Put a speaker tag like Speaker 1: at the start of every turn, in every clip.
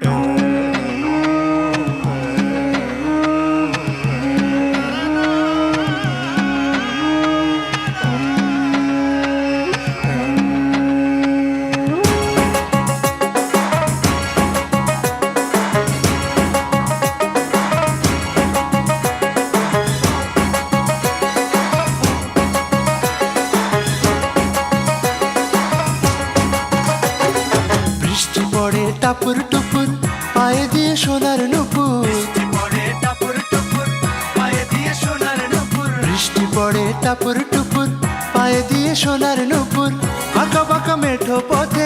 Speaker 1: বৃষ্টি টাপুর টুপুর, পায়ে দিয়ে সোনার নুপুর। বৃষ্টি পড়ে টাপুর টুপুর, পায়ে দিয়ে সোনার নুপুর। আঁকা বাঁকা মেঠো পথে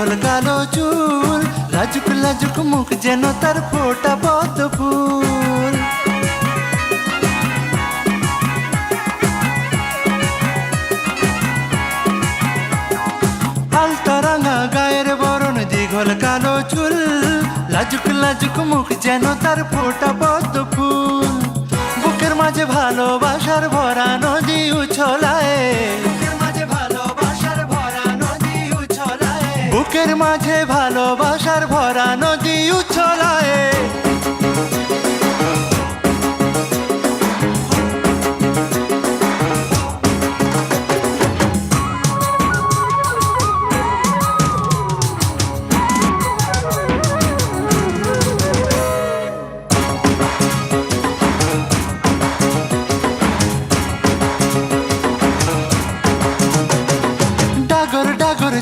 Speaker 1: দীঘল কালো চুল, লাজুক লাজুক মুখ যেন তার ফোটা পদ্ম ফুল। আলতা রাঙা গায়ের বরণ, দীঘল কালো চুল, লাজুক লাজুক মুখ যেন তার ফোটা পদ্ম ফুল। বুকের মাঝে ভালোবাসার ভরা নদী উছলায়
Speaker 2: বুকের মাঝে ভালোবাসার ভরা নদী উছলায়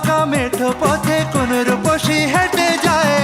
Speaker 2: ফাঁকা মেঠো পথে কোন রূপসী হেঁটে যায়।